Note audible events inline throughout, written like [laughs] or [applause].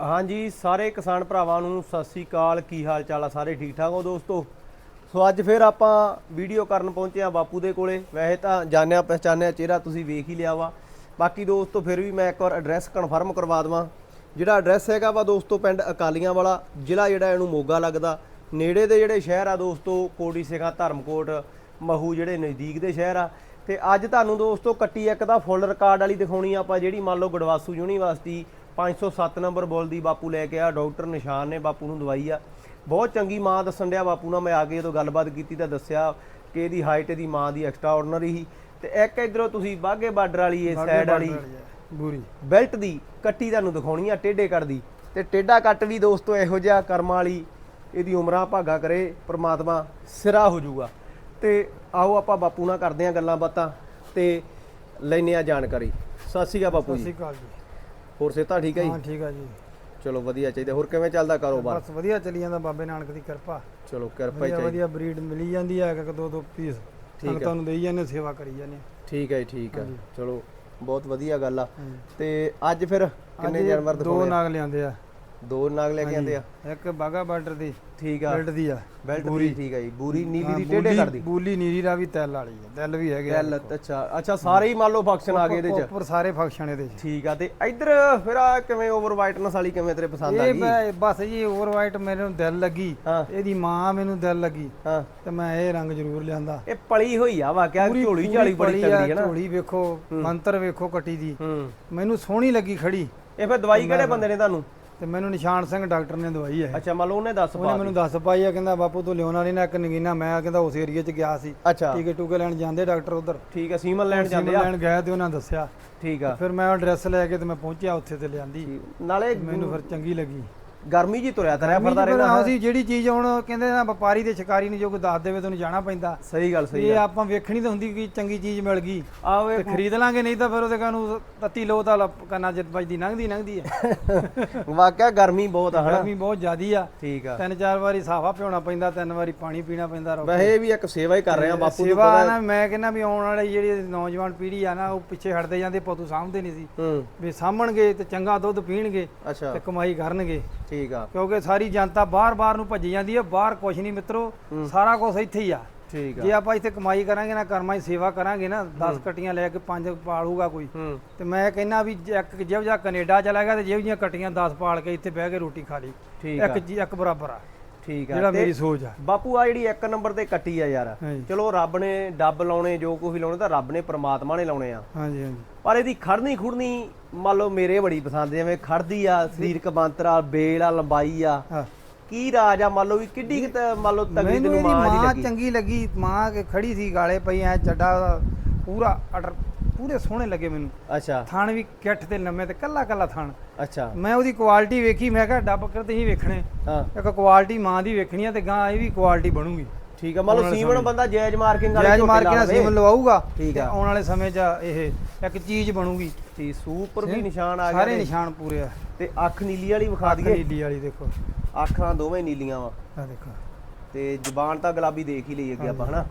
ਹਾਂਜੀ, ਸਾਰੇ ਕਿਸਾਨ ਭਰਾਵਾਂ ਨੂੰ ਸਤਿ ਸ੍ਰੀ ਅਕਾਲ। ਕੀ ਹਾਲ ਚਾਲ ਆ ਸਾਰੇ? ਠੀਕ ਠਾਕ ਹੋ ਦੋਸਤੋ? ਸੋ ਅੱਜ ਫਿਰ ਆਪਾਂ ਵੀਡੀਓ ਕਰਨ ਪਹੁੰਚੇ ਆ ਬਾਪੂ ਦੇ ਕੋਲੇ। ਵੈਸੇ ਤਾਂ ਜਾਣਿਆ ਪਹਿਚਾਨਿਆ ਚਿਹਰਾ ਤੁਸੀਂ ਵੇਖ ਹੀ ਲਿਆ ਵਾ। ਬਾਕੀ ਦੋਸਤੋ, ਫਿਰ ਵੀ ਮੈਂ ਇੱਕ ਵਾਰ ਐਡਰੈਸ ਕਨਫਰਮ ਕਰਵਾ ਦਵਾਂ। ਜਿਹੜਾ ਐਡਰੈਸ ਹੈਗਾ ਵਾ ਦੋਸਤੋ, ਪਿੰਡ ਅਕਾਲੀਆਂ ਵਾਲਾ, ਜ਼ਿਲ੍ਹਾ ਜਿਹੜਾ ਇਹਨੂੰ ਮੋਗਾ ਲੱਗਦਾ। ਨੇੜੇ ਦੇ ਜਿਹੜੇ ਸ਼ਹਿਰ ਆ ਦੋਸਤੋ ਕੋੜੀ ਸਿਖਾ ਧਰਮਕੋਟ, ਮਹੂ ਜਿਹੜੇ ਨਜ਼ਦੀਕ ਦੇ ਸ਼ਹਿਰ ਆ। ਤੇ ਅੱਜ ਤੁਹਾਨੂੰ ਦੋਸਤੋ, ਕੱਟੀ ਇੱਕ ਦਾ ਫੁੱਲ ਰਿਕਾਰਡ ਵਾਲੀ ਦਿਖਾਉਣੀ ਆਪਾਂ, ਜਿਹੜੀ ਮੰਨ ਲਓ ਗੜਵਾਸੂ ਯੂਨੀਵਰਸਿਟੀ 507 ਨੰਬਰ ਬੋਲ ਦੀ ਬਾਪੂ ਲੈ ਕੇ ਆ ਡਾਕਟਰ ਨਿਸ਼ਾਨ ਨੇ ਬਾਪੂ ਨੂੰ ਦਵਾਈ ਆ। ਬਹੁਤ ਚੰਗੀ ਮਾਂ ਦੱਸਣ ਡਿਆ ਬਾਪੂ ਨਾਲ ਮੈਂ ਆ ਕੇ ਜਦੋਂ ਗੱਲਬਾਤ ਕੀਤੀ ਤਾਂ ਦੱਸਿਆ ਕਿ ਇਹਦੀ ਹਾਈਟ ਇਹਦੀ ਮਾਂ ਦੀ ਐਕਸਟਰਾ ਆਰਡੀਨਰੀ ਸੀ। ਤੇ ਇੱਕ ਇਧਰੋਂ ਤੁਸੀਂ ਬਾਗੇ ਬਾਰਡਰ ਵਾਲੀ ਇਹ ਸਾਈਡ ਵਾਲੀ ਬੂਰੀ। ਬੈਲਟ ਦੀ ਕੱਟੀ ਤੁਹਾਨੂੰ ਦਿਖਾਉਣੀ ਆ ਟੇਢੇ ਕੱਟ ਦੀ। ਤੇ ਟੇਢਾ ਕੱਟ ਵੀ ਦੋਸਤੋ ਇਹੋ ਜਿਹਾ ਕਰਮਾਂ ਵਾਲੀ ਇਹਦੀ ਉਮਰਾਂ ਭਾਗਾ ਕਰੇ ਪ੍ਰਮਾਤਮਾ ਸਿਰਾ ਹੋ ਜਾਊਗਾ। ਤੇ ਆਓ ਆਪਾਂ ਬਾਪੂ ਨਾਲ ਕਰਦੇ ਆਂ ਗੱਲਾਂ ਬਾਤਾਂ ਤੇ ਲੈਨੇ ਆ ਜਾਣਕਾਰੀ। ਸਤਿ ਸ਼੍ਰੀ ਅਕਾਲ ਬਾਪੂ ਸਤਿ ਜੀ ਸ਼੍ਰੀ ਅਕਾਲ ਜੀ। ਹੋਰ ਸਿਹਤਾਂ ਠੀਕ ਹੈ ਜੀ? ਹਾਂ ਠੀਕ ਆ ਜੀ। ਚਲੋ ਵਧੀਆ ਚਾਹੀਦਾ। ਹੋਰ ਕਿਵੇਂ ਚੱਲਦਾ ਕਾਰੋਬਾਰ? ਬਸ ਵਧੀਆ ਚੱਲੀ ਜਾਂਦਾ ਬਾਬੇ ਨਾਨਕ ਦੀ ਕਿਰਪਾ। ਚਲੋ ਕਿਰਪਾ ਹੀ ਵਧੀਆ ਚਾਹੀਦੀ। ਵਧੀਆ ਬਰੀਡ ਮਿਲੀ ਜਾਂਦੀ ਹੈ ਇੱਕ ਇੱਕ ਦੋ ਦੋ ਪੀਸ। ਠੀਕ ਆ। ਤੁਹਾਨੂੰ ਦੇਈ ਜਾਂਦੇ ਸੇਵਾ ਕਰੀ ਜਾਂਦੇ ਠੀਕ ਹੈ ਜੀ, ਠੀਕ ਹੈ। ਚਲੋ ਬਹੁਤ ਵਧੀਆ ਗੱਲ ਆ। ਤੇ ਅੱਜ ਫਿਰ ਕਿੰਨੇ ਜਾਨਵਰ ਦੋ ਦਿਖਾਉਣੇ ਆ? ਨਾਗ ਲਿਆਂਦੇ ਆ। ਦੋ ਨਾਗ ਲੈ ਕੇ ਆਂਦੇ ਆ। ਇੱਕ ਬਾਗਾ ਬਾਰਡਰ ਦੀ ਠੀਕ ਆ। ਬੈਲਟ ਦੀ ਆ। ਬੈਲਟ ਪੂਰੀ ਠੀਕ ਹੈ ਜੀ। ਬੂਰੀ ਨੀਲੀ ਦੀ ਟੇਢੇ ਕਰਦੀ। ਬੂਲੀ ਨੀਰੀ ਦਾ ਵੀ ਤੈਲ ਵਾਲੀ ਆ। ਤੈਲ ਵੀ ਹੈਗੇ ਆ ਗੱਲ ਅੱਛਾ। ਅੱਛਾ ਸਾਰੇ ਹੀ ਮੰਨ ਲਓ ਫੰਕਸ਼ਨ ਆ ਗਏ ਇਹਦੇ ਚ। ਉੱਪਰ ਸਾਰੇ ਫੰਕਸ਼ਨ ਇਹਦੇ ਚ। ਠੀਕ ਆ ਤੇ ਇੱਧਰ ਫਿਰ ਆ ਕਿਵੇਂ ਓਵਰ ਵਾਈਟਨੈਸ ਵਾਲੀ ਕਿਵੇਂ ਤੇਰੇ ਪਸੰਦ ਆ ਇਹ ਗਈ? ਬ- ਬਸ ਜੀ ਓਵਰ ਵਾਈਟ ਮੈਨੂੰ ਦਿਲ ਲੱਗੀ। ਇਹਦੀ ਮਾਂ ਮੈਨੂੰ ਦਿਲ ਲੱਗੀ। ਹਾਂ। ਤੇ ਮੈਂ ਇਹ ਰੰਗ ਜ਼ਰੂਰ ਲਿਆਂਦਾ। ਇਹ ਪਲੀ ਹੋਈ ਆ ਵਾਕਿਆ ਝੋਲੀ ਝਾਲੀ ਬੜੀ ਆ, ਤਗੜੀ ਹੈ ਨਾ। ਝੋਲੀ ਵੇਖੋ ਮੰਤਰ ਵੇਖੋ ਕੱਟੀ ਦੀ। ਮੈਨੂੰ ਸੋਹਣੀ ਲੱਗੀ ਖੜੀ। ਇਹ ਫਿਰ ਦਵਾਈ ਕਿਹੜੇ ਬੰਦੇ ਨੇ ਤੁਹਾਨੂੰ? ਤੇ ਮੈਨੂੰ ਨਿਸ਼ਾਨ ਸਿੰਘ ਡਾਕਟਰ ਨੇ ਦਵਾਈ ਹੈ। ਅੱਛਾ ਮੰਨ ਲਓ ਉਹਨੇ ਦੱਸ ਉਹਨੇ ਮੈਨੂੰ ਦੱਸ ਪਾਈ ਆ ਕਹਿੰਦਾ ਬਾਪੂ ਤੂੰ ਲਿਆਉਣਾ ਨਹੀਂ ਨਾ ਇੱਕ ਨਗੀਨਾ ਮੈਂ ਕਹਿੰਦਾ ਉਸ ਏਰੀਆ 'ਚ ਗਿਆ ਸੀ। ਅੱਛਾ। ਟੀਕੇ ਟੂਕੇ ਲੈਣ ਜਾਂਦੇ ਡਾਕਟਰ ਉਧਰ। ਠੀਕ ਆ ਸੀਮਨ ਲੈਣ ਜਾਂਦੇ ਆ। ਲੈਣ ਗਿਆ ਤੇ ਉਹਨਾਂ ਦੱਸਿਆ। ਠੀਕ ਆ। ਫਿਰ ਮੈਂ ਐਡਰੈਸ ਲੈ ਕੇ ਤੇ ਮੈਂ ਪਹੁੰਚਿਆ ਉੱਥੇ ਤੇ ਲਿਆਂਦੀ। ਨਾਲੇ ਮੈਨੂੰ ਫਿਰ ਚੰਗੀ ਲੱਗੀ। ਗਰਮੀ ਜੀ ਤੁਰਿਆ ਤਰਿਆ ਫਿਰਦਾ ਰਹਿੰਦਾ ਹਾਂ। ਸੀ ਜਿਹੜੀ ਚੀਜ਼ ਹੁਣ ਕਹਿੰਦੇ ਨਾ ਵਪਾਰੀ ਤੇ ਸ਼ਿਕਾਰੀ ਨੂੰ ਜੋ ਕੋਈ ਦੱਸ ਦੇਵੇ ਤੈਨੂੰ ਜਾਣਾ ਪੈਂਦਾ। ਸਹੀ ਗੱਲ ਸਹੀ ਇਹ ਆਪਾਂ ਵੇਖਣੀ ਤਾਂ ਹੁੰਦੀ ਕਿ ਚੰਗੀ ਚੀਜ਼ ਮਿਲ ਗਈ ਆਵੇ ਖਰੀਦ ਲਾਂਗੇ ਨਹੀਂ ਤਾਂ ਫਿਰ ਉਹਦੇ ਕਾਨੂੰ ਤੱਤੀ ਲੋ ਤਾਂ ਕੰਨਾ ਜਿੱਤ ਵੱਜਦੀ ਲੰਘਦੀ ਲੰਘਦੀ ਹੈ। [laughs] ਵਾਕਿਆ ਗਰਮੀ ਬਹੁਤ ਹਨਾ? ਗਰਮੀ ਬਹੁਤ ਜ਼ਿਆਦੀ ਆ। ਠੀਕ ਆ। ਤਿੰਨ ਚਾਰ ਵਾਰੀ ਸਾਫਾ ਪਿਉਣਾ ਪੈਂਦਾ ਤਿੰਨ ਵਾਰੀ ਪਾਣੀ ਪੀਣਾ ਪੈਂਦਾ ਰੋ ਵੈਸੇ ਵੀ ਇੱਕ ਸੇਵਾ ਹੀ ਕਰ ਰਹੇ ਆ ਬਾਪੂ ਨੂੰ ਸੇਵਾ ਪਤਾ ਨਾ ਮੈਂ ਕਹਿੰਦਾ ਵੀ ਆਉਣ ਵਾਲੀ ਜਿਹੜੀ ਨੌਜਵਾਨ ਪੀੜ੍ਹੀ ਆ ਨਾ ਉਹ ਪਿੱਛੇ ਹਟਦੇ ਜਾਂਦੇ ਪੋਤੂ ਸਾਂਭਦੇ ਨਹੀਂ ਸੀ। ਵੀ ਸਾਂਭਣਗੇ ਤੇ ਚੰਗਾ ਦੁੱਧ ਪੀਣਗੇ ਅੱਛਾ। ਤੇ ਕਮਾਈ ਕਰਨਗੇ। ਠੀਕ ਆ। ਕਿਉਂਕਿ ਸਾਰੀ ਜਨਤਾ ਬਾਹਰ-ਬਾਹਰ ਨੂੰ ਭੱਜੀ ਜਾਂਦੀ ਹੈ ਬਾਹਰ ਕੁਝ ਨਹੀਂ ਮਿੱਤਰੋ ਸਾਰਾ ਕੁਝ ਇੱਥੇ ਹੀ ਆ। ਠੀਕ ਆ। ਜੇ ਆਪਾਂ ਇੱਥੇ ਕਮਾਈ ਕਰਾਂਗੇ ਨਾ ਕਰਮਾਂ ਦੀ ਸੇਵਾ ਕਰਾਂਗੇ ਨਾ 10 ਕਟੀਆਂ ਲੈ ਕੇ ਪੰਜ ਪਾਲੂਗਾ ਕੋਈ। ਤੇ ਮੈਂ ਕਹਿੰਦਾ ਵੀ ਇੱਕ ਜਿਹੋ ਜਿਹਾ ਕੈਨੇਡਾ ਚਲਾ ਗਿਆ ਤੇ ਜਿਹੋ ਜਿਹੀਆਂ ਕਟੀਆਂ 10 ਪਾਲ ਕੇ ਇੱਥੇ ਬਹਿ ਕੇ ਰੋਟੀ ਖਾ ਲਈ। ਇੱਕ ਇੱਕ ਬਰਾਬਰ ਆ। ਠੀਕ ਆ ਜਿਹੜਾ ਮੇਰੀ ਸੋਚ ਆ। ਬਾਪੂ ਆ ਜਿਹੜੀ ਇੱਕ ਨੰਬਰ ਤੇ ਕੱਟੀ ਆ ਯਾਰ। ਚਲੋ ਰੱਬ ਨੇ ਡੱਬ ਲਾਉਣੇ ਜੋ ਕੁਝ ਲਾਉਣੇ ਤਾਂ ਰੱਬ ਨੇ ਪ੍ਰਮਾਤਮਾ ਨੇ ਲਾਉਣੇ ਆ। ਹਾਂਜੀ ਹਾਂਜੀ। ਪਰ ਇਹਦੀ ਖੜਨੀ ਖੁੜਨੀ ਮੰਨ ਲਓ ਮੇਰੇ ਬੜੀ ਪਸੰਦ ਜਿਵੇਂ ਖੜਦੀ ਆ ਸਰੀਰਕ ਬੰਤਰਾ ਬੇਲ ਆ ਲੰਬਾਈ ਆ। ਕੀ ਰਾਜ ਆ ਮੰਨ ਲਓ ਵੀ ਕਿੱਡੀ ਕੁ ਮੰਨ ਲਓ ਤਗੜੀ ਤੈਨੂੰ ਮਾਂ ਦੀ ਮਾਂ ਲੱਗੀ। ਚੰਗੀ ਲੱਗੀ ਮਾਂ ਕੇ ਖੜੀ ਸੀ ਗਾਲੇ ਪਈ ਐ ਚੱਡਾ ਪੂਰਾ ਅਟਰ ਪੂਰੇ ਸੋਹਣੇ ਲੱਗੇ ਮੈਨੂੰ। ਅੱਛਾ। ਥਣ ਵੀ ਕਿੱਠ ਤੇ ਲੰਮੇ ਤੇ ਕੱਲਾ ਕੱਲਾ ਥਣ। ਅੱਛਾ। ਮੈਂ ਉਹਦੀ ਕੁਆਲਿਟੀ ਵੇਖੀ ਮੈਂ ਕਿਹਾ ਡੱਬ ਕਰ ਤੁਸੀਂ ਵੇਖਣੇ। ਹਾਂ। ਇੱਕ ਕੁਆਲਿਟੀ ਮਾਂ ਦੀ ਵੇਖਣੀ ਆ ਤੇ ਗਾਂ ਇਹ ਵੀ ਕੁਆਲਿਟੀ ਬਣੂਗੀ। ਠੀਕ ਆ ਮੰਨ ਲਓ ਸੀਮਨ ਬੰਦਾ ਜਾਇਜ਼ ਮਾਰਕਿੰਗ ਵਾਲੇ ਜੈਜ ਝੋਟੇ ਮਾਰ ਕੇ ਲਾ ਨਾ ਲਵੇ। ਸੀਮਨ ਲਵਾਊਗਾ ਠੀਕ ਤੇ ਆ। ਆਉਣ ਵਾਲੇ ਸਮੇਂ 'ਚ ਇਹ ਇੱਕ ਚੀਜ਼ ਬਣੂਗੀ। ਤੇ ਸੂਪਰ ਵੀ ਨਿਸ਼ਾਨ ਆ ਸਾਰੇ ਗਏ ਨਿਸ਼ਾਨ ਪੂਰੇ ਆ। ਤੇ ਅੱਖ ਨੀਲੀ ਵਾਲੀ ਵਿਖਾ ਦਈਏ। ਨੀਲੀ ਵਾਲੀ ਦੇਖੋ। ਅੱਖਾਂ ਦੋਵੇਂ ਨੀਲੀਆਂ ਵਾ। ਆ ਦੇਖੋ। ਤੇ ਜ਼ੁਬਾਨ ਤਾਂ ਗੁਲਾਬੀ ਦੇਖ ਹੀ ਲਈ ਅੱਗੇ ਆਪਾਂ ਹਨਾ?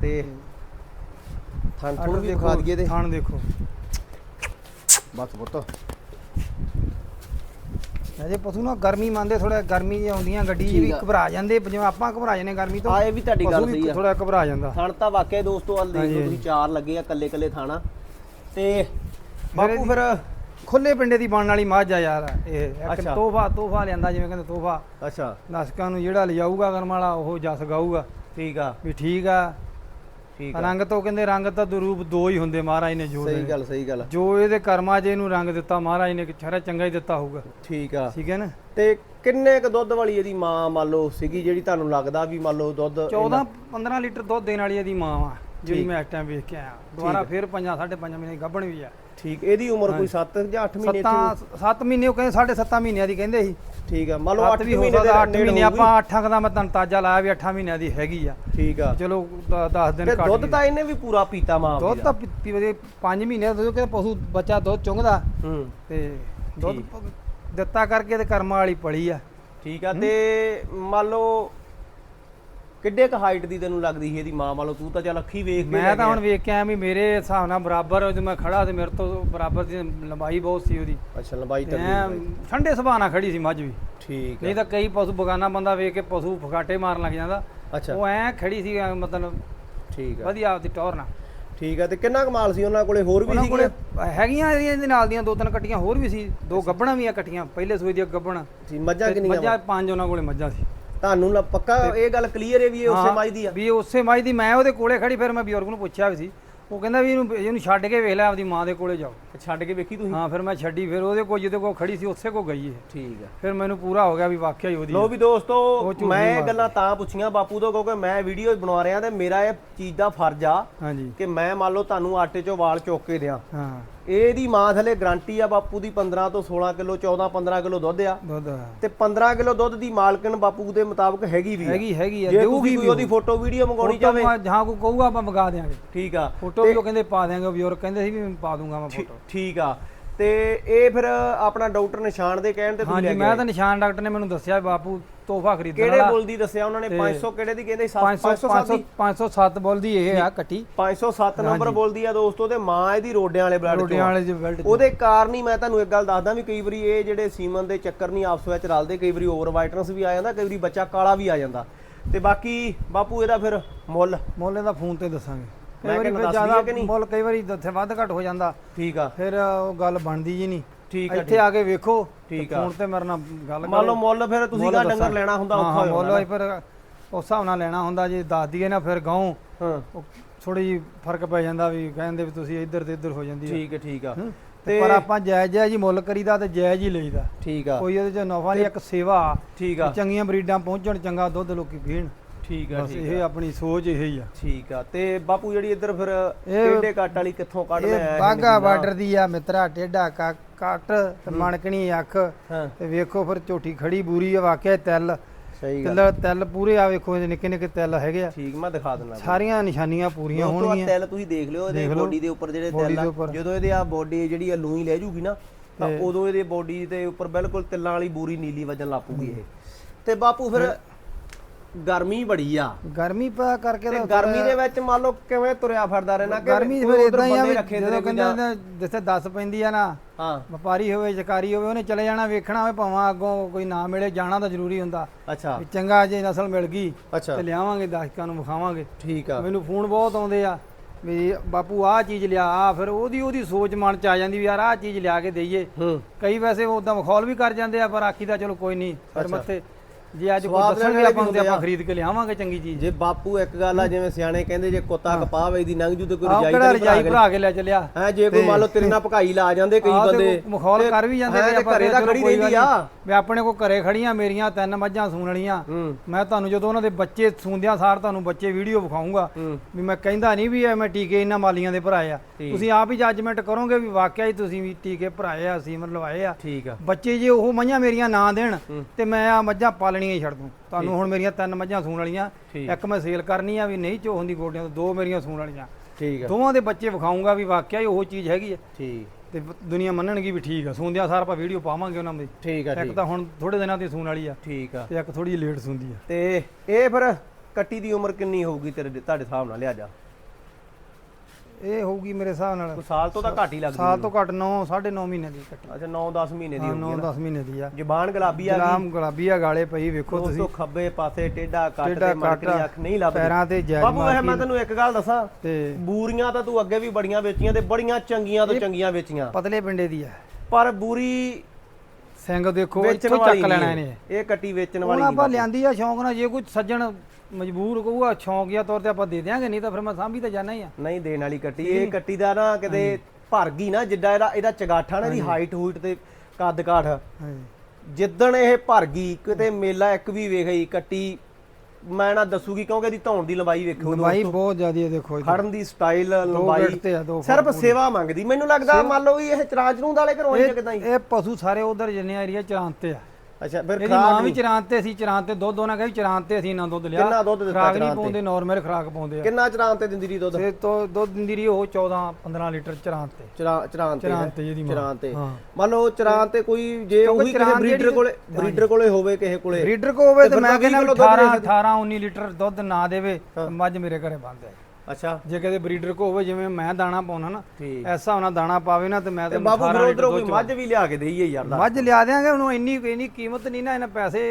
ਤੇ ਥਣ ਥਣ ਵੀ ਵਿਖਾ ਦਈਏ ਤੇ ਥਣ ਦੇਖੋ। ਬਸ ਪੁੱਤ। ਅਜੇ ਪਸ਼ੂ ਨਾ ਗਰਮੀ ਮੰਨਦੇ ਥੋੜਾ ਗਰਮੀ ਜੇ ਆਉਂਦੀਆਂ ਗੱਡੀ 'ਚ ਵੀ। ਘਬਰਾ ਜਾਂਦੇ ਜਿਵੇਂ ਆਪਾਂ ਘਬਰਾ ਜਾਂਦੇ ਗਰਮੀ ਤੋਂ ਆ ਇਹ ਵੀ ਤੁਹਾਡੀ ਗੱਲ ਸਹੀ ਆ। ਥੋੜਾ ਘਬਰਾ ਜਾਂਦਾ। ਥਣ ਤਾਂ ਵਾਕਿਆ ਦੋਸਤੋ ਹਲ ਦੇਖ ਤੁਸੀਂ ਚਾਰ ਲੱਗੇ ਆ ਕੱਲੇ ਕੱਲੇ ਥਾਣਾ ਤੇ ਬਾਪੂ ਫਿਰ ਖੁੱਲੇ ਪਿੰਡੇ ਦੀ ਬਣਨ ਵਾਲੀ ਮੱਝ ਆ ਯਾਰ ਇਹ। ਇੱਕ। ਤੋਹਫਾ ਤੋਹਫਾ ਲਿਆਂਦਾ ਜਿਵੇਂ ਕਹਿੰਦੇ ਤੋਹਫਾ। ਅੱਛਾ। ਦਰਸ਼ਕਾਂ ਨੂੰ ਜਿਹੜਾ ਲਿਜਾਊਗਾ ਕਰਮ ਵਾਲਾ ਉਹ ਜਸ ਗਾਊਗਾ। ਠੀਕ ਆ। ਵੀ ਠੀਕ ਆ ਠੀਕ ਆ। ਰੰਗ ਤੋਂ ਕਹਿੰਦੇ ਰੰਗ ਤਾਂ ਦੋ ਰੂਪ ਦੋ ਹੀ ਹੁੰਦੇ ਮਹਾਰਾਜ ਨੇ ਜੋ ਸਹੀ। ਗੱਲ ਸਹੀ ਗੱਲ। ਜੋ ਇਹਦੇ ਕਰਮਾਂ 'ਚ ਇਹਨੂੰ ਰੰਗ ਦਿੱਤਾ ਮਹਾਰਾਜ ਨੇ ਖਰਾ ਚੰਗਾ ਹੀ ਦਿੱਤਾ ਹੋਊਗਾ। ਠੀਕ ਆ। ਠੀਕ ਹੈ ਨਾ? ਤੇ ਕਿੰਨੇ ਕ ਦੁੱਧ ਵਾਲੀ ਇਹਦੀ ਮਾਂ ਮੰਨ ਲਓ ਸੀਗੀ ਜਿਹੜੀ ਤੁਹਾਨੂੰ ਲੱਗਦਾ ਵੀ ਮੰਨ ਲਓ ਦੁੱਧ 14 15 ਲੀਟਰ ਦੁੱਧ ਦੇਣ ਵਾਲੀ ਇਹਦੀ ਮਾਂ ਵਾ ਜਿਹੜੀ ਮੈਂ ਇਸ ਟਾਈਮ ਵੇਖ ਕੇ ਆਇਆ। ਦੁਬਾਰਾ ਫਿਰ 5 5.5 ਮਹੀਨੇ ਗੱਭਣ ਵੀ ਆ। ਠੀਕ ਇਹਦੀ ਉਮਰ ਕੋਈ 7 ਜਾਂ 8 ਮਹੀਨੇ ਸੱਤਾਂ 7 ਮਹੀਨੇ ਉਹ ਕਹਿੰਦੇ ਸਾਢੇ 7 ਮਹੀਨਿਆਂ ਦੀ ਕਹਿੰਦੇ ਸੀ। ਠੀਕ ਆ ਮੰਨ ਲਓ 7 8 ਵੀ ਹੋ ਮਹੀਨੇ ਦੇ ਸਕਦਾ 8 ਨੇੜੇ ਮਹੀਨੇ। ਆਪਾਂ 8 ਦਾ ਮੈਂ ਤੁਹਾਨੂੰ ਤਾਜਾ ਲਾਇਆ ਵੀ 8 ਮਹੀਨਿਆਂ ਦੀ ਹੈਗੀ ਆ। ਠੀਕ ਆ। ਚਲੋ 10 ਦਿਨ ਘੱਟ ਦੁੱਧ। ਤਾਂ ਇਹਨੇ ਵੀ ਪੂਰਾ ਪੀਤਾ ਮਾਂ ਦੁੱਧ ਤਾਂ 5 ਮਹੀਨੇ ਦਾ ਕਿ ਪਸ਼ੂ ਬੱਚਾ ਦੁੱਧ ਚੁੰਗਦਾ ਹੂੰ। ਤੇ ਦੁੱਧ ਦਿੱਤਾ ਕਰਕੇ ਤੇ ਕਰਮਾਂ ਵਾਲੀ ਪਲੀ ਆ। ਠੀਕ ਆ ਤੇ ਮੰਨ ਲਓ ਕਿੱਡੇ ਕ ਹਾਈਟ ਦੀ ਤੈਨੂੰ ਲੱਗਦੀ ਸੀ ਇਹਦੀ ਮਾਂ ਲਓ ਤੂੰ ਤਾਂ ਚੱਲ ਅੱਖੀ ਵੇਖ ਕੇ ਮੈਂ ਤਾਂ ਹੁਣ ਵੇਖ ਕੇ ਆਇਆ ਵੀ ਮੇਰੇ ਹਿਸਾਬ ਨਾਲ ਬਰਾਬਰ ਜਦੋਂ ਮੈਂ ਖੜਾ ਤੇ ਮੇਰੇ ਤੋਂ ਬਰਾਬਰ ਦੀ ਲੰਬਾਈ ਬਹੁਤ ਸੀ ਉਹਦੀ। ਅੱਛਾ ਲੰਬਾਈ ਤੇ ਤੱਕ ਠੰਡੇ ਸੁਭਾਅ ਨਾਲ ਖੜੀ ਸੀ ਮੱਝ ਵੀ। ਠੀਕ ਨਹੀਂ ਤਾਂ ਕਈ ਪਸ਼ੂ ਬਗਾਨਾ ਬੰਦਾ ਵੇਖ ਕੇ ਪਸ਼ੂ ਫਗਾਟੇ ਮਾਰਨ ਲੱਗ ਜਾਂਦਾ। ਅੱਛਾ। ਉਹ ਐ ਖੜੀ ਸੀ ਮਤਲਬ ਠੀਕ ਹੈ ਵਧੀਆ ਆਪਦੀ ਟੌਰ ਨਾਲ। ਠੀਕ ਹੈ ਤੇ ਕਿੰਨਾ ਕਮਾਲ ਸੀ ਉਹਨਾਂ ਕੋਲੇ? ਹੋਰ ਵੀ ਸੀ ਕੋਲੇ ਹੈਗੀਆਂ ਇਹਦੀਆਂ ਇਹਦੇ ਨਾਲ ਦੀਆਂ ਦੋ ਤਿੰਨ ਕੱਟੀਆਂ ਹੋਰ ਵੀ ਸੀ। ਦੋ ਗੱਬਣਾ ਵੀ ਆ ਕੱਟੀਆਂ ਪਹਿਲੇ ਸੂਏ ਦੀਆਂ ਗੱਬਣ। ਸੀ ਮੱਝਾਂ ਕਿੰਨੀਆਂ ਮੱਝਾਂ ਪੰਜ ਉਹਨਾਂ ਕੋਲੇ ਮੱਝਾਂ ਸੀ। ਤੁਹਾਨੂੰ ਲ- ਪੱਕਾ ਇਹ ਗੱਲ ਕਲੀਅਰ ਹੈ ਵੀ ਇਹ ਉਸੇ ਹਾਂ, ਮਾਈ ਦੀ ਆ? ਵੀ ਇਹ ਉਸੇ ਮਾਈ ਦੀ ਮੈਂ ਉਹਦੇ ਕੋਲੇ ਖੜੀ ਫਿਰ ਮੈਂ ਬਜ਼ੁਰਗ ਨੂੰ ਪੁੱਛਿਆ ਵੀ ਸੀ। ਉਹ ਕਹਿੰਦਾ ਵੀ ਇਹਨੂੰ ਇਹਨੂੰ ਛੱਡ ਕੇ ਵੇਖ ਲੈ ਆਪਦੀ ਮਾਂ ਦੇ ਕੋਲੇ ਜਾਓ। ਛੱਡ ਕੇ ਵੇਖੀ ਤੁਸੀਂ? ਹਾਂ ਫਿਰ ਮੈਂ ਛੱਡੀ ਫਿਰ ਉਹਦੇ ਕੋਲ ਜਿਹਦੇ ਕੋਲ ਖੜੀ ਸੀ ਉਸੇ ਕੋਲ ਗਈ ਇਹ। ਠੀਕ ਹੈ ਫਿਰ ਮੈਨੂੰ ਪੂਰਾ ਹੋ ਗਿਆ ਵੀ ਵਾਕਿਆ ਹੀ ਉਹਦੀ ਲੋ ਆ। ਵੀ ਦੋਸਤੋ ਮੈਂ ਇਹ ਮਾਰਦਾ। ਗੱਲਾਂ ਤਾਂ ਪੁੱਛੀਆਂ ਬਾਪੂ ਤੋਂ ਕਿਉਂਕਿ ਮੈਂ ਵੀਡੀਓ ਬਣਾ ਰਿਹਾ ਤੇ ਮੇਰਾ ਇਹ ਚੀਜ਼ ਦਾ ਫਰਜ਼ ਆ ਹਾਂਜੀ। ਕਿ ਮੈਂ ਮੰਨ ਲਓ ਤੁਹਾਨੂੰ ਆਟੇ ਚੋਂ ਵਾਲ ਚੁੱਕ ਕੇ ਦਿਆਂ। ਹਾਂ। ਇਹਦੀ ਮਾਂ ਥਲੇ ਗਾਰੰਟੀ ਆ ਬਾਪੂ ਦੀ 15 ਤੋਂ 16 ਕਿਲੋ 14 15 ਕਿਲੋ ਦੁੱਧ ਆ। ਦੁੱਧ ਤੇ 15 ਕਿਲੋ ਦੁੱਧ ਦੀ ਮਾਲਕਨ ਬਾਪੂ ਦੇ ਮੁਤਾਬਕ ਹੈਗੀ ਵੀ। ਹੈਗੀ ਹੈਗੀ ਆ ਜੇ ਕੋਈ ਉਹਦੀ ਫੋਟੋ ਵੀਡੀਓ ਮੰਗਾਉਣੀ ਚਾਹਵੇ ਜਹਾਂ ਕੋ ਕਹੂਗਾ ਆਪਾਂ ਮੰਗਾ ਦੇਾਂਗੇ ਠੀਕ ਆ। ਫੋਟੋ ਵੀ ਉਹ ਕਹਿੰਦੇ ਪਾ ਦੇਾਂਗੇ ਬਜ਼ੁਰਗ ਕਹਿੰਦੇ ਸੀ ਵੀ ਮੈਂ ਪਾ ਦੂੰਗਾ ਮੈਂ ਫੋਟੋ। ਠੀਕ ਆ। ਤੇ ਇਹ ਫਿਰ ਆਪਣਾ ਡਾਕਟਰ ਨਿਸ਼ਾਨ ਦੇ ਕਹਿਣ ਤੇ ਤੁਸੀਂ ਹਾਂਜੀ ਲੈ ਕੇ ਮੈਂ ਤਾਂ ਨਿਸ਼ਾਨ ਡਾਕਟਰ ਨੇ ਮੈਨੂੰ ਦੱਸਿਆ ਬਾਪੂ ਤੋਹਫਾ ਖਰੀਦਣ ਕਿਹੜੇ ਵਾਲਾ। ਬੁੱਲ ਦੀ ਦੱਸਿਆ ਉਹਨਾਂ ਨੇ? 500 ਕਿਹੜੇ ਦੀ ਕਹਿੰਦੇ? 500 507 507 ਬੋਲ ਦੀ ਇਹ ਆ ਕੱਟੀ 507 ਨੰਬਰ ਬੋਲਦੀ ਆ ਦੋਸਤੋ ਤੇ ਮਾਂ ਇਹਦੀ ਰੋਡਿਆਂ ਵਾਲੇ ਬਲੱਡ ਰੋਟੀਆਂ ਵਾਲੇ ਚ। ਬੈਲਟ ਉਹਦੇ ਕਾਰਨ ਹੀ ਮੈਂ ਤੁਹਾਨੂੰ ਇੱਕ ਗੱਲ ਦੱਸਦਾ ਵੀ ਕਈ ਵਾਰੀ ਇਹ ਜਿਹੜੇ ਸੀਮਨ ਦੇ ਚੱਕਰ ਨਹੀਂ ਆਪਸ ਵਿੱਚ ਰਲਦੇ ਕਈ ਵਾਰੀ ਓਵਰ ਵਾਈਟਨੈਸ ਵੀ ਆ ਜਾਂਦਾ ਕਈ ਵਾਰੀ ਬੱਚਾ ਕਾਲਾ ਵੀ ਆ ਜਾਂਦਾ। ਤੇ ਬਾਕੀ ਬਾਪੂ ਇਹਦਾ ਫਿਰ ਮੁੱਲ? ਮੁੱਲ ਦਾ ਫੋਨ ਤੇ ਦੱਸਾਂਗੇ। ਮੈਂ ਕਈ ਵਾਰੀ ਕਹਿੰਦਾ ਦੱਸ ਦਈਏ ਜ਼ਿਆਦਾ ਕਿ ਨਹੀਂ? ਮੁੱਲ ਕਈ ਵਾਰੀ ਦੱਥੇ ਵੱਧ ਘੱਟ ਹੋ ਜਾਂਦਾ। ਠੀਕ ਆ। ਫਿਰ ਉਹ ਗੱਲ ਬਣਦੀ ਜੀ ਨਹੀਂ। ਠੀਕ ਆ ਇੱਥੇ ਆ ਕੇ ਵੇਖੋ ਠੀਕ ਫੋਨ ਤੇ ਮੇਰੇ ਨਾਲ ਗੱਲ ਮੰਨ ਲਓ ਮੁੱਲ ਫਿਰ ਤੁਸੀਂ ਕਾ ਡੰਗਰ ਲੈਣਾ ਹੁੰਦਾ ਔਖਾ ਹੋ ਮੁੱਲ ਜਾਂਦਾ। ਹੋਈ ਫਿਰ ਉਸ ਹਿਸਾਬ ਨਾਲ ਲੈਣਾ ਹੁੰਦਾ ਜੇ ਦੱਸ ਦਈਏ ਨਾ ਫਿਰ ਗਾਉਂ ਹਾਂ। ਥੋੜੀ ਜੀ ਫ਼ਰਕ ਪੈ ਜਾਂਦਾ ਵੀ ਕਹਿੰਦੇ ਵੀ ਤੁਸੀਂ ਇੱਧਰ ਤੇ ਇੱਧਰ ਹੋ ਜਾਂਦੀ ਹੈ ਠੀਕ ਹੈ ਠੀਕ ਆ। ਤੇ ਪਰ ਆਪਾਂ ਜਾਇਜ਼ ਜਾਇਜ਼ ਹੀ ਮੁੱਲ ਕਰੀਦਾ ਤੇ ਜਾਇਜ਼ ਹੀ ਲਈਦਾ। ਠੀਕ ਆ। ਕੋਈ ਉਹਦੇ ਚ ਨਫਾ ਨਹੀਂ ਇੱਕ ਸੇਵਾ। ਠੀਕ ਆ। ਚੰਗੀਆਂ ਬਰੀਡਾਂ ਪਹੁੰਚਣ ਚੰਗਾ ਦੁੱਧ ਲੋਕੀ ਪੀਣ। ਠੀਕ ਆ ਠੀਕ ਇਹ ਆਪਣੀ ਸੋਚ ਇਹ ਹੀ ਆ। ਠੀਕ ਆ। ਤੇ ਬਾਪੂ ਜਿਹੜੀ ਇੱਧਰ ਫਿਰ ਟੇਡੇ ਕੱਟ ਵਾਲੀ ਕਿੱਥੋਂ ਕੱਢ ਇਹ ਬਾਗਾ ਬਾਰਡਰ ਦੀ ਆ ਮਿੱਤਰਾ ਟੇਡਾ ਕਾ- ਕੱਟ ਤੇ ਮਣਕਣੀ ਅੱਖ ਹਾਂ। ਤੇ ਵੇਖੋ ਫਿਰ ਝੋਟੀ ਖੜੀ ਬੂਰੀ ਆ ਵਾਕਿਆ ਤਿਲ। ਸਹੀ ਗੱਲ। ਤਿਲ ਤਿਲ ਪੂਰੇ ਆ ਵੇਖੋ ਇਹਦੇ ਨਿੱਕੇ ਨਿੱਕੇ ਤਿਲ ਹੈਗੇ ਆ। ਠੀਕ ਮੈਂ ਦਿਖਾ ਦਿੰਦਾ। ਸਾਰੀਆਂ ਨਿਸ਼ਾਨੀਆਂ ਪੂਰੀਆਂ ਹੋਣਗੀਆਂ। ਤਿਲ ਤੁਸੀਂ ਦੇਖ ਲਿਓ ਇਹਦੇ। ਬੋਡੀ ਦੇ ਉੱਪਰ ਜਿਹੜੇ ਤਿਲ ਆ। ਜਦੋਂ ਇਹਦੇ ਆ ਬੋਡੀ ਜਿਹੜੀ ਆ ਲੂਈ ਲੈ ਜੂਗੀ ਨਾ ਤਾਂ ਉਦੋਂ ਇਹਦੇ ਬੋਡੀ ਦੇ ਉੱਪਰ ਬਿਲਕੁਲ ਤਿੱਲਾਂ ਵਾਲੀ ਬੂਰੀ ਨੀਲੀ ਵਜਨ ਲਾਪੂਗੀ ਇਹ। ਤੇ ਬਾਪੂ ਫਿਰ ਗਰਮੀ ਬੜੀ ਆ। ਗਰਮੀ ਪਾ ਕਰਕੇ ਤੇ ਗਰਮੀ ਦੇ ਵਿੱਚ ਮੰਨ ਲਓ ਕਿਵੇਂ ਤੁਰਿਆ ਫਿਰਦਾ ਰਹਿਣਾ ਕਿ ਗਰਮੀ ਫਿਰ ਇਦਾਂ ਹੀ ਆ ਜਦੋਂ ਕਹਿੰਦੇ ਜਿੱਥੇ 10 ਪੈਂਦੀ ਆ ਨਾ ਹਾਂ। ਵਪਾਰੀ ਹੋਵੇ ਸ਼ਿਕਾਰੀ ਹੋਵੇ ਉਹਨੇ ਚਲੇ ਜਾਣਾ ਵੇਖਣਾ ਹੋਵੇ ਭਾਵੇਂ ਅੱਗੋਂ ਕੋਈ ਨਾ ਮਿਲੇ ਜਾਣਾ ਤਾਂ ਜ਼ਰੂਰੀ ਹੁੰਦਾ। ਅੱਛਾ। ਵੀ ਚੰਗਾ ਜੇ ਨਸਲ ਮਿਲ ਗਈ ਅੱਛਾ। ਤੇ ਲਿਆਵਾਂਗੇ ਦਰਸ਼ਕਾਂ ਨੂੰ ਵਿਖਾਵਾਂਗੇ। ਠੀਕ ਆ। ਮੈਨੂੰ ਫੋਨ ਬਹੁਤ ਆਉਂਦੇ ਆ ਵੀ ਬਾਪੂ ਆਹ ਚੀਜ਼ ਲਿਆ ਆ ਫਿਰ ਉਹਦੀ ਉਹਦੀ ਸੋਚ ਮਨ ਚ ਆ ਜਾਂਦੀ ਵੀ ਯਾਰ ਆਹ ਚੀਜ਼ ਲਿਆ ਕੇ ਦਈਏ। ਹੂੰ। ਕਈ ਵੈਸੇ ਉਦਾਂ ਮਖੌਲ ਵੀ ਕਰ ਜਾਂਦੇ ਆ ਪਰ ਆਖੀ ਦਾ ਚਲੋ ਕੋਈ ਨਹੀਂ ਫਿਰ। ਮੱਥੇ ਜੇ ਅੱਜ ਕੋਈ ਦੱਸਣਗੇ ਆਪਾਂ ਨੂੰ ਆਪਾਂ। ਖਰੀਦ ਕੇ ਲਿਆਵਾਂਗੇ ਚੰਗੀ ਚੀਜ਼। ਜੇ ਬਾਪੂ ਇੱਕ ਗੱਲ ਆ ਜਿਵੇਂ ਸਿਆਣੇ ਕਹਿੰਦੇ ਜੇ ਕੁੱਤਾ ਕਪਾਹ ਵੇਚਦੀ ਲੰਘ ਜੂ ਤੇ ਕੋਈ ਰਜਾਈ ਤੇ ਰਜਾਈ ਭਰਾ ਕੇ ਲੈ ਚੱਲਿਆ? ਹੈ ਜੇ ਕੋਈ ਮੰਨ ਲਓ ਤੇਰੇ ਨਾਲ ਭਕਾਈ ਲਾ ਜਾਂਦੇ ਕਈ ਬੰਦੇ। ਮਖੌਲ ਕਰ ਵੀ ਜਾਂਦੇ ਤੇ ਆਪਾਂ ਘਰੇ ਤਾਂ ਖੜੀ ਰਹਿੰਦੀ ਆ। ਵੀ ਆਪਣੇ ਕੋ ਘਰੇ ਖੜੀਆਂ ਮੇਰੀਆਂ ਤਿੰਨ ਮੱਝਾਂ ਸੂਣ ਵਾਲੀਆਂ। ਹੂੰ। ਮੈਂ ਤੁਹਾਨੂੰ ਜਦੋਂ ਉਹਨਾਂ ਦੇ ਬੱਚੇ ਸੂੰਦਿਆਂ ਸਾਰ ਤੁਹਾਨੂੰ ਬੱਚੇ ਵੀਡੀਓ ਵਿਖਾਉਂਗਾ ਵੀ ਮੈਂ ਕਹਿੰਦਾ ਨਹੀਂ ਵੀ ਇਹ ਮੈਂ ਟੀਕੇ ਇਹਨਾਂ ਮਾਲੀਆਂ ਦੇ ਭਰਾਏ ਆ। ਤੁਸੀਂ ਆਪ ਹੀ ਜੱਜਮੈਂਟ ਕਰੋਗੇ ਵੀ ਵਾਕਿਆ ਹੀ ਤੁਸੀਂ ਵੀ ਟੀਕੇ ਭਰਾਏ ਆ ਸੀਮਨ ਲਵਾਏ ਆ। ਠੀਕ ਆ। ਬੱਚੇ ਜੇ ਉਹ ਮੱਝਾਂ ਮੇਰੀਆਂ ਨਾ ਦੇਣ। ਤੇ ਮੈਂ ਆ ਮੱਝਾਂ ਪਾਲਣੀਆਂ ਹੀ ਛੱਡ ਦੂੰ ਤੁਹਾਨੂੰ ਹੁਣ ਮੇਰੀਆਂ ਤਿੰਨ ਮੱਝਾਂ ਸੂਣ ਵਾਲੀਆਂ। ਇੱਕ ਮੈਂ ਸੇਲ ਕਰਨੀ ਆ ਵੀ ਨਹੀਂ ਚੋ ਹੁੰਦੀ ਗੋਡਿਆਂ ਤੋਂ ਦੋ ਮੇਰੀਆਂ ਸੂਣ ਵਾਲੀਆਂ। ਠੀਕ ਆ। ਦੋਵਾਂ ਦੇ ਬੱਚੇ ਵਿਖਾਉਂਗਾ ਵੀ ਵਾਕਿਆ ਹੀ ਉਹ ਚੀਜ਼ ਹੈਗੀ ਹੈ ਠੀਕ। ਤੇ ਦੁਨੀਆ ਮੰਨਣਗੀ ਵੀ ਠੀਕ ਆ। ਸੂੰਦਿਆਂ ਸਾਰ ਆਪਾਂ ਵੀਡੀਓ ਪਾਵਾਂਗੇ ਉਹਨਾਂ ਦੀ। ਠੀਕ ਆ ਇੱਕ ਠੀਕ। ਤਾਂ ਹੁਣ ਥੋੜੇ ਦਿਨਾਂ ਦੀ ਸੂਣ ਵਾਲੀ ਆ। ਠੀਕ ਆ। ਤੇ ਇੱਕ ਥੋੜੀ ਲੇਟ ਸੂੰਦੀ ਆ। ਤੇ ਇਹ ਫਿਰ ਕੱਟੀ ਦੀ ਉਮਰ ਕਿੰਨੀ ਹੋਊਗੀ ਤੇਰੇ ਤੁਹਾਡੇ ਹਿਸਾਬ ਨਾਲ ਲਿਆ ਜਾ। ਇਹ ਹੋਊਗੀ ਮੇਰੇ ਹਿਸਾਬ ਨਾਲ। ਕੋਈ ਸਾਲ ਤੋਂ ਤਾਂ ਘੱਟ ਹੀ ਲੱਗਦੀ ਸਾਲ ਤੋਂ ਘੱਟ 9 9.5 ਮਹੀਨੇ ਦੀ ਕੱਟੀ। ਅੱਛਾ 9-10 ਮਹੀਨੇ ਦੀ ਹੋਊਗੀ 9 10 ਮਹੀਨੇ ਦੀ ਆ। ਜ਼ਬਾਨ ਗੁਲਾਬੀ ਆ ਜਲਾਮ ਗੁਲਾਬੀ ਆ ਗਾਲੇ ਪਈ ਵੇਖੋ ਤੁਸੀਂ। ਖੱਬੇ ਪਾਸੇ ਟੇਢਾ ਕੱਟ ਤੇ ਮੜਕਣੀ ਕੱਟ, ਅੱਖ ਨਹੀਂ ਲੱਭਦੀ। ਪੈਰਾਂ ਤੇ ਬਾਪੂ ਵੈਸੇ ਮੈਂ ਤੈਨੂੰ ਇੱਕ ਗੱਲ ਦੱਸਾਂ। ਤੇ ਬੂਰੀਆਂ ਤਾਂ ਤੂੰ ਅੱਗੇ ਵੀ ਬੜੀਆਂ ਵੇਚੀਆਂ ਤੇ ਬੜੀਆਂ ਚੰਗੀਆਂ ਤੋਂ ਚੰਗੀਆਂ ਵੇਚੀਆਂ। ਪਤਲੇ ਪਿੰਡੇ ਦੀ ਆ। ਪਰ ਬੂਰੀ ਸਿੰਘ ਦੇਖੋ ਇੱਥੋਂ ਚੱਕ ਲੈਣਾ ਇਹਨੇ। ਇਹ। ਕੱਟੀ ਵੇਚਣ ਵਾਲੀ ਨਹੀਂ ਆਪਾਂ ਲਿਆਂਦੀ ਆ ਸ਼ੌਂਕ ਨਾਲ ਜੇ ਕੋਈ ਸੱਜਣ ਮਜਬੂਰ ਕਹੂਗਾ ਸ਼ੌਂਕੀਆ ਤੌਰ ਤੇ ਆਪਾਂ ਦੇ ਦਿਆਂਗੇ ਨਹੀਂ ਤਾਂ ਫਿਰ ਮੈਂ ਸਾਂਭੀ ਤਾਂ ਜਾਣਾ ਹੀ ਆ। ਨਹੀਂ ਦੇਣ ਵਾਲੀ ਕੱਟੀ ਇਹ ਕੱਟੀ ਦਾ ਨਾ ਕਿਤੇ ਭਰ ਗਈ ਨਾ ਜਿੱਡਾ ਇਹਦਾ ਇਹਦਾ ਚਗਾਠਾ ਨਾ ਇਹਦੀ ਹਾਈਟ ਹੂਟ ਤੇ ਕੱਦ ਕਾਠ ਹਾਂਜੀ। ਜਿੱਦਣ ਇਹ ਭਰ ਗਈ ਕਿਤੇ ਮੇਲਾ ਇੱਕ ਵੀ ਵੇਖਈ ਕੱਟੀ ਮੈਂ ਨਾ ਦੱਸੂਗੀ ਕਿਉਂਕਿ ਇਹਦੀ ਧੌਣ ਦੀ ਲੰਬਾਈ ਵੇਖੋ ਲੰਬਾਈ ਬਹੁਤ ਜ਼ਿਆਦੀ ਹੈ ਦੇਖੋ ਇਹਦੀ। ਖੜਨ ਦੀ ਸਟਾਈਲ ਲੰਬਾਈ। ਸਿਰਫ। ਸੇਵਾ ਮੰਗਦੀ। ਮੈਨੂੰ ਲੱਗਦਾ ਮੰਨ ਲਓ ਵੀ ਇਹ ਚਰਾਜਰੂ ਵਾਲੇ ਘਰੋਂ ਆਈ ਜਾਂ ਕਿਦਾਂ ਹੀ। ਇਹ ਪਸ਼ੂ ਸਾਰੇ ਉਧਰ ਜਿੰਨੇ ਏਰੀਆ ਚਰਾਂਤੇ ਆ। ਅੱਛਾ ਫਿਰ ਇਹਦੀ ਖਰਾਕ ਮਾਂ ਵੀ ਚਰਾਂ ਤੇ ਅਸੀਂ ਚਰਾਂ ਤੇ ਦੁੱਧ ਉਹਨਾਂ ਕਹੀ ਚਰਾਂ ਤੇ ਅਸੀਂ ਇਹਨਾਂ ਦੁੱਧ ਲਿਆ। ਕਿੰਨਾ ਦੁੱਧ ਦਿੱਤਾ ਖਰਾਕ ਤੇ? ਪਾਉਂਦੇ ਨਾਰਮਲ ਖਰਾਕ ਪਾਉਂਦੇ ਆ। ਕਿੰਨਾ ਚਰਾਂ ਤੇ ਦਿੰਦੀ ਰਹੀ ਦੁੱਧ? ਤੇ ਤੋਂ ਦੁੱਧ ਦਿੰਦੀ ਰਹੀ ਉਹ 14 15 ਲੀਟਰ ਚਰਾਂ ਤੇ। ਚਰਾਂ ਚਰਾਂ ਤੇ ਇਹਦੀ ਮਾਂ। ਚਰਾਂ ਤੇ। ਹਾਂ। ਮੰਨ ਲਓ ਚਰਾਂ ਤੇ ਕੋਈ ਜੇ ਕਿਉਂਕਿ ਉਹੀ ਕਿਸੇ ਚਰਾਂ ਬਰੀਡਰ ਜਿਹੜੀ- ਕੋਲੇ ਬਰੀਡਰ ਕੋਲੇ ਹੋਵੇ ਕਿਸੇ ਕੋਲੇ। ਬਰੀਡਰ ਕੋ ਹੋਵੇ ਤੇ ਤੇ ਫਿਰ ਮੈਂ ਤਾਂ ਵੀਹ ਕਹਿੰਦਾ ਕਿਲੋ ਦੁੱਧ 18 ਦੇ ਸਕਦੀ। 18 19 ਲੀਟਰ ਦੁੱਧ ਨਾ ਦੇਵੇ ਤੇ ਮੱਝ ਮੇਰੇ ਘਰੇ ਬੰਦ ਹੈ। ਅੱਛਾ। ਜੇ ਕਦੇ ਬਰੀਡਰ ਕੋ ਹੋਵੇ ਜਿਵੇਂ ਮੈਂ ਦਾਣਾ ਪਾਉਣਾ ਨਾ ਠੀਕ। ਐਸਾ ਹੋਣਾ ਦਾਣਾ ਪਾਵੇ ਨਾ ਤੇ ਮੈਂ ਤੇ ਤੇ ਬਾਬੂ ਫਿਰ 18 ਉਧਰੋਂ ਕੋਈ ਦੁੱਧ ਮੱਝ ਵੀ ਲਿਆ ਕੇ ਦੇਈਏ ਯਾਰ ਦਾ। ਮੱਝ ਲਿਆ ਦਿਆਂਗੇ ਉਹਨੂੰ ਇੰਨੀ ਇੰਨੀ ਕੀਮਤ ਨਹੀਂ ਨਾ ਇਹਨਾਂ ਪੈਸੇ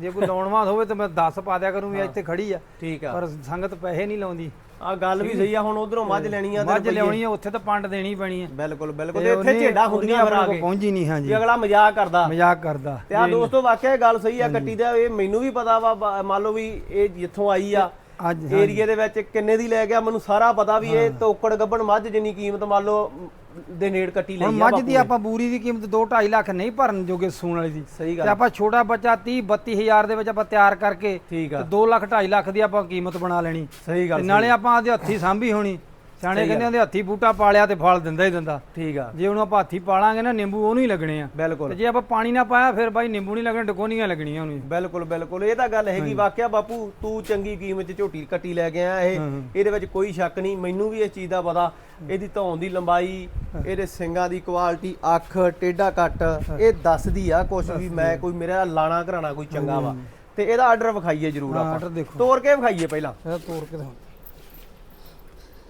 ਜੇ ਕੋਈ ਲਾਉਣਵਾਦ ਹੋਵੇ ਤਾਂ ਮੈਂ 10 ਪਾ ਦਿਆ ਕਰੂੰ ਵੀ ਇੱਥੇ ਖੜੀ ਆ। ਠੀਕ ਆ। ਪਰ ਸੰਗਤ ਪੈਸੇ ਨਹੀਂ ਲਾਉਂਦੀ। ਆ ਗੱਲ ਵੀ ਸਹੀ ਆ ਹੁਣ ਉਧਰੋਂ ਮੱਝ ਲੈਣੀ ਆ ਤੇ ਮੱਝ ਰੁਪਈਏ- ਲਿਆਉਣੀ ਆ ਉੱਥੇ ਤਾਂ ਪੰਡ ਦੇਣੀ ਪੈਣੀ ਆ। ਬਿਲਕੁਲ ਬਿਲਕੁਲ। ਤੇ ਇੱਥੇ ਉਹਨੇ- ਝੇਡਾ ਉਹਨੇ ਹੁੰਦੀਆਂ ਫਿਰ ਆ ਆਪਣੇ ਕੇ। ਕੋਲ ਪਹੁੰਚੀ ਨਹੀਂ ਹਾਂਜੀ। ਵੀ ਅਗਲਾ ਮਜ਼ਾਕ ਕਰਦਾ। ਮਜ਼ਾਕ ਕਰਦਾ। ਤੇ ਆ ਦੋਸਤੋ ਵਾਕਿਆ ਇਹ ਗੱਲ ਸਹੀ ਆ ਕੱਟੀ ਦਾ ਇਹ ਮੈਨੂੰ ਵੀ ਪਤਾ ਵਾ ਬ- ਮੰਨ ਲਓ ਵੀ ਇਹ ਜਿੱਥੋਂ ਆਈ ਆ ਅੱਜ ਏਰੀਏ ਦੇ ਵਿੱਚ ਕਿੰਨੇ ਦੀ ਲੈ ਗਿਆ ਮੈਨੂੰ ਸਾਰਾ ਪਤਾ ਵੀ ਇਹ ਤੋਕੜ ਗੱਬਣ ਮੱਝ ਜਿੰਨੀ ਕੀਮਤ ਮੰਨ ਲਓ ਦੇ ਨੇੜ ਕੱਟੀ ਲਈ ਆ ਮੱਝ ਦੀ। ਆਪਾਂ ਬੂਰੀ ਦੀ ਕੀਮਤ 2 2.5 ਲੱਖ ਨਹੀਂ ਭਰਨ ਜੋਗੇ ਸੂਣ ਵਾਲੀ ਦੀ। ਸਹੀ ਤੇ ਗੱਲ ਆਪਾਂ ਛੋਟਾ ਬੱਚਾ 30 32 ਹਜ਼ਾਰ ਦੇ ਵਿੱਚ ਆਪਾਂ ਤਿਆਰ ਕਰਕੇ ਤੇ ਆ। 2 ਲੱਖ 2.5 ਲੱਖ ਦੀ ਆਪਾਂ ਕੀਮਤ ਬਣਾ ਲੈਣੀ। ਸਹੀ ਤੇ ਗੱਲ ਨਾਲੇ ਆਪਾਂ ਆਦੇ ਹੱਥੀ ਸਾਂਭੀ ਹੋਣੀ। ਸਿਆਣੇ ਕਹਿੰਦੇ ਉਹਦੇ ਹੱਥੀ ਬੂਟਾ ਪਾਲਿਆ ਤੇ ਫਲ ਦਿੰਦਾ ਹੀ ਦਿੰਦਾ। ਠੀਕ ਆ। ਜੇ ਉਹਨੂੰ ਆਪਾਂ ਹੱਥੀ ਪਾਲਾਂਗੇ ਨਾ ਨਿੰਬੂ ਉਹਨੂੰ ਹੀ ਲੱਗਣੇ ਆ। ਤੇ ਬਿਲਕੁਲ ਜੇ ਆਪਾਂ ਪਾਣੀ ਨਾ ਪਾਇਆ ਫਿਰ ਬਾਈ ਨਿੰਬੂ ਨਹੀਂ ਲੱਗਣੇ ਟਕੋਨੀਆਂ ਲੱਗਣੀਆਂ ਉਹਨੂੰ ਬਿਲਕੁਲ ਬਿਲਕੁਲ। ਇਹ ਤਾਂ ਗੱਲ ਹੈਗੀ ਵਾਕਿਆ ਬਾਪੂ ਤੂੰ ਚੰਗੀ ਕੀਮਤ 'ਚ ਝੋਟੀ ਕੱਟੀ ਲੈ ਕੇ ਆਇਆ ਇਹ। ਇਹਦੇ ਵਿੱਚ ਕੋਈ ਸ਼ੱਕ ਨਹੀਂ ਮੈਨੂੰ ਵੀ ਇਸ ਚੀਜ਼ ਦਾ ਪਤਾ। ਇਹਦੀ ਧੌਣ ਦੀ ਲੰਬਾਈ ਇਹਦੇ ਸਿੰਗਾਂ ਦੀ ਕੁਆਲਿਟੀ ਅੱਖ ਟੇਡਾ ਕੱਟ ਇਹ ਦੱਸਦੀ ਆ ਕੁਝ ਵੀ ਮੈਂ ਕੋਈ ਮੇਰਾ ਲਾਣਾ ਘਰਾਣਾ ਕੋਈ ਚੰਗਾ ਵਾ। ਤੇ ਇਹਦਾ ਆਰਡਰ ਵਿਖਾਈਏ ਜਰੂਰ ਆਪਾਂ। ਤੋੜ ਕੇ ਵਿਖਾਈਏ ਪਹਿਲਾਂ। ਤੋੜ ਕੇ ਦਿਖਾਓ।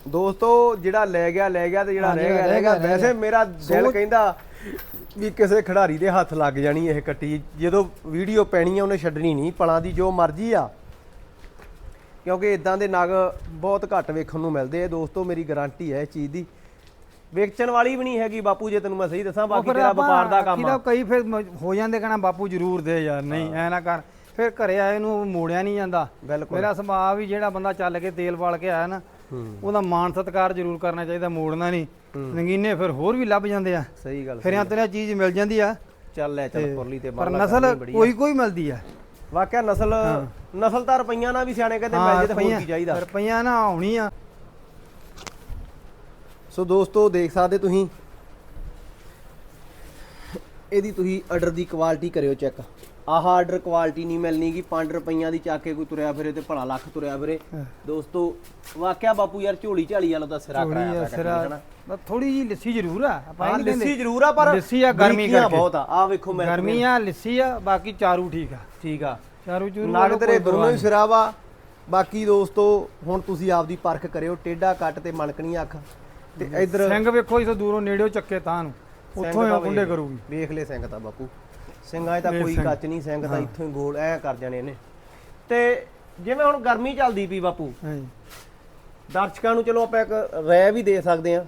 ਦੋਸਤੋ ਜਿਹੜਾ ਲੈ ਗਿਆ ਲੈ ਗਿਆ ਤੇ ਜਿਹੜਾ ਰਹਿ ਗਿਆ ਰਹਿ ਗਿਆ ਵੈਸੇ ਮੇਰਾ ਦਿਲ ਕਹਿੰਦਾ ਵੀ ਕਿਸੇ ਖਿਡਾਰੀ ਦੇ ਹੱਥ ਲੱਗ ਜਾਣੀ ਇਹ ਕੱਟੀ। ਜਦੋਂ ਵੀਡੀਓ ਪੈਣੀ ਆ ਉਹਨੇ ਛੱਡਣੀ ਨਹੀਂ। ਪਲਾਂ ਦੀ ਜੋ ਮਰਜ਼ੀ ਆ। ਕਿਉਂਕਿ ਇਦਾਂ ਦੇ ਨਗ ਬਹੁਤ ਘੱਟ ਵੇਖਣ ਨੂੰ ਮਿਲਦੇ ਆ। ਦੋਸਤੋ ਮੇਰੀ ਗਾਰੰਟੀ ਹੈ ਇਸ ਚੀਜ਼ ਦੀ। ਵੇਚਣ ਵਾਲੀ ਵੀ ਨਹੀਂ ਹੈਗੀ ਬਾਪੂ ਜੇ ਤੈਨੂੰ ਮੈਂ ਸਹੀ ਦੱਸਾਂ ਬਾਕੀ ਤੇਰਾ ਵਪਾਰ ਦਾ ਕੰਮ ਆ। ਕਈ ਫਿਰ ਹੋ ਜਾਂਦੇ ਕਹਣਾ ਬਾਪੂ ਜਰੂਰ ਦੇ ਯਾਰ ਨਹੀਂ ਐ ਨਾ ਕਰ। ਫਿਰ ਘਰੇ ਆਏ ਨੂੰ ਮੋੜਿਆ ਨਹੀਂ ਜਾਂਦਾ। ਮੇਰਾ ਸੁਭਾਅ ਵੀ ਜਿਹੜਾ ਬੰਦਾ ਚੱਲ ਕੇ ਤੇਲ ਵਾਲ ਕੇ ਆਇਆ ਨਾ ਉਹਦਾ ਮਾਣ ਸਤਿਕਾਰ ਜ਼ਰੂਰ ਕਰਨਾ ਚਾਹੀਦਾ ਮੋੜਨਾ ਨਹੀਂ। ਨਗੀਨੇ ਫਿਰ ਹੋਰ ਵੀ ਲੱਭ ਜਾਂਦੇ ਆ। ਸਹੀ ਗੱਲ ਫਿਰ ਤੇਰਾ ਚੀਜ਼ ਮਿਲ ਜਾਂਦੀ ਆ। ਚੱਲ ਲੈ ਚੱਲ ਪੁਰਲੀ ਤੇ ਪਰ ਨਸਲ। ਕੋਈ ਕੋਈ ਮਿਲਦੀ ਆ। ਵਾਕਿਆ ਨਸਲ ਨਸਲ ਤਾਂ ਰੁਪਈਆਂ ਨਾਲ ਵੀ ਸਿਆਣੇ ਕਹਿੰਦੇ ਮਿਲ ਜੇ ਤੇ ਹੋਰ ਕੀ ਚਾਹੀਦਾ। ਰੁਪਈਆ ਆਉਣੀ ਆ। ਸੋ ਦੋਸਤੋ ਦੇਖ ਸਕਦੇ ਤੁਸੀਂ। ਇਹਦੀ ਤੁਸੀਂ ਆਰਡਰ ਦੀ ਕੁਆਲਿਟੀ ਕਰਿਓ ਚੈੱਕ ਆਹ ਆਰਡਰ ਕੁਆਲਿਟੀ ਨਹੀਂ ਮਿਲਣੀ ਕਿ 5 ਰੁਪਈਆਂ ਦੀ ਚੱਕ ਕੇ ਕੋਈ ਤੁਰਿਆ ਫਿਰੇ ਤੇ ਭਲਾ ਲੱਖ ਤੁਰਿਆ ਫਿਰੇ। ਦੋਸਤੋ ਵਾਕਿਆ ਬਾਪੂ ਯਾਰ ਝੋਲੀ ਝਾਲੀ ਵਾਲਾ ਦਾ ਸਿਰਾ ਕਰਾਇਆ ਸਿਰਾ। ਥੋੜੀ ਜੀ ਲੱਸੀ ਜ਼ਰੂਰ ਆ ਆਪਾਂ ਲੱਸੀ ਜ਼ਰੂਰ ਆ ਪਰ ਲੱਸੀ ਆ, ਗਰਮੀ ਕਰਕੇ। ਬਹੁਤ ਆ। ਆ ਵੇਖੋ ਮੈਂ ਗਰਮੀ ਆ ਲੱਸੀ ਆ ਬਾਕੀ ਚਾਰੂ ਠੀਕ ਆ। ਠੀਕ ਆ। ਚਾਰੂ ਚੂਰੂ ਨਗ ਤੇਰੇ ਦੋਨੋਂ ਹੀ ਸਿਰਾ ਵਾ। ਬਾਕੀ ਦੋਸਤੋ ਹੁਣ ਤੁਸੀਂ ਆਪਦੀ ਪਰਖ ਕਰਿਓ ਟੇਡਾ ਕੱਟ ਤੇ ਮਣਕਣੀ ਅੱਖ। ਤੇ। ਇਧਰ ਸਿੰਘ ਵੇਖੋ ਇਸ ਦੂਰੋਂ ਨੇੜਿਓ ਚੱਕੇ ਤਾਂ ਨੂੰ। ਉੱਥੋਂ ਕੁੰਡੇ ਕਰੂਗੀ। ਵੇਖ ਲੈ ਸਿੰਘ ਤਾਂ ਬਾਪੂ। ਸਿੰਘਾਂ 'ਚ ਤਾਂ ਕੋਈ। ਕੱਚ ਨਹੀਂ ਸਿੰਘ ਤਾਂ ਇੱਥੋਂ ਹੀ ਗੋਲ ਐ ਕਰ ਜਾਣੇ ਨੇ ਤੇ ਜਿਵੇਂ ਹੁਣ ਗਰਮੀ ਚੱਲਦੀ ਪਈ ਬਾਪੂ ਹਾਂਜੀ। ਦਰਸ਼ਕਾਂ ਨੂੰ ਚਲੋ ਆਪਾਂ ਇੱਕ ਰਾਏ ਵੀ ਦੇ ਸਕਦੇ ਆ